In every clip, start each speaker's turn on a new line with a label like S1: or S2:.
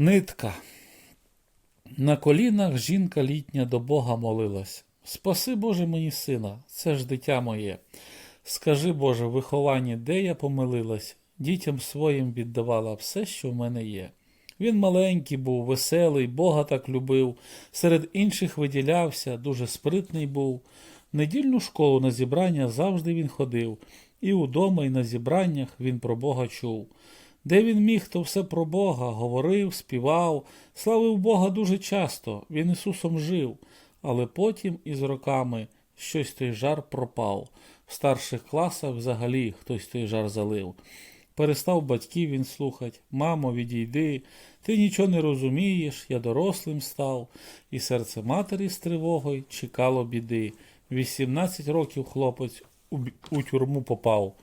S1: Нитка. На колінах жінка літня до Бога молилась. Спаси, Боже, мені сина, це ж дитя моє. Скажи, Боже, в вихованні, де я помилилась, дітям своїм віддавала все, що в мене є. Він маленький був, веселий, Бога так любив, серед інших виділявся, дуже спритний був. Недільну школу на зібрання завжди він ходив, і удома, і на зібраннях він про Бога чув. Де він міг, то все про Бога говорив, співав, славив Бога дуже часто, він Ісусом жив, але потім із роками щось той жар пропав. В старших класах взагалі хтось той жар залив. Перестав батьків він слухать, мамо, відійди, ти нічого не розумієш, я дорослим став, і серце матері з тривогою чекало біди. Вісімнадцять років хлопець у, тюрму попав.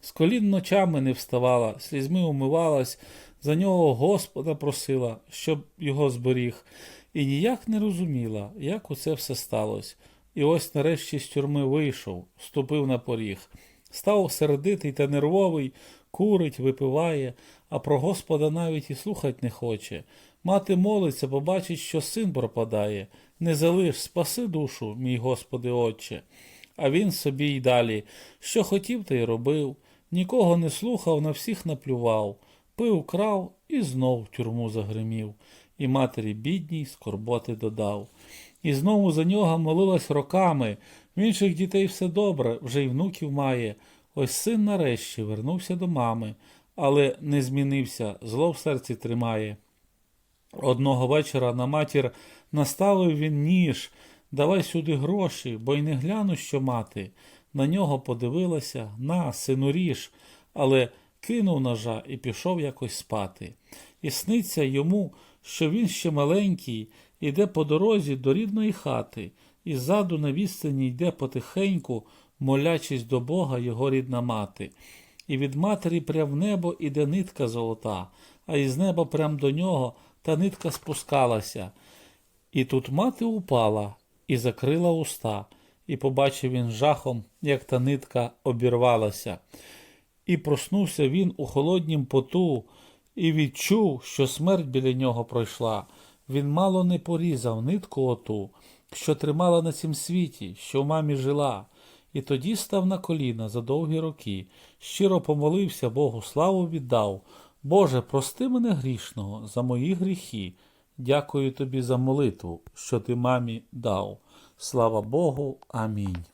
S1: З колін ночами не вставала, слізьми умивалась, за нього Господа просила, щоб його зберіг, і ніяк не розуміла, як усе все сталося. І ось нарешті з тюрми вийшов, ступив на поріг. Став сердитий та нервовий, курить, випиває, а про Господа навіть і слухать не хоче. Мати молиться, бо бачить, що син пропадає. Не залиш, спаси душу, мій Господи Отче. А він собі й далі, що хотів, та й робив, нікого не слухав, на всіх наплював, пив, крав і знов в тюрму загримів, і матері бідній скорботи додав. І знову за нього молилась роками. В інших дітей все добре, вже й внуків має. Ось син нарешті вернувся до мами, але не змінився, зло в серці тримає. Одного вечора на матір наставив він ніж, давай сюди гроші, бо й не гляну, що мати. На нього подивилася, на, сину ріж, але кинув ножа і пішов якось спати. І сниться йому, що він ще маленький, іде по дорозі до рідної хати, і ззаду на відстані йде потихеньку, молячись до Бога його рідна мати. І від матері прям в небо іде нитка золота, а із неба прям до нього та нитка спускалася. І тут мати упала і закрила уста, і побачив він жахом, як та нитка обірвалася. І проснувся він у холоднім поту, і відчув, що смерть біля нього пройшла. Він мало не порізав нитку оту, що тримала на цім світі, що в мамі жила. І тоді став на коліна за довгі роки, щиро помолився, Богу славу віддав. Боже, прости мене грішного за мої гріхи. Дякую тобі за молитву, що ти мамі дав. Слава Богу. Амінь.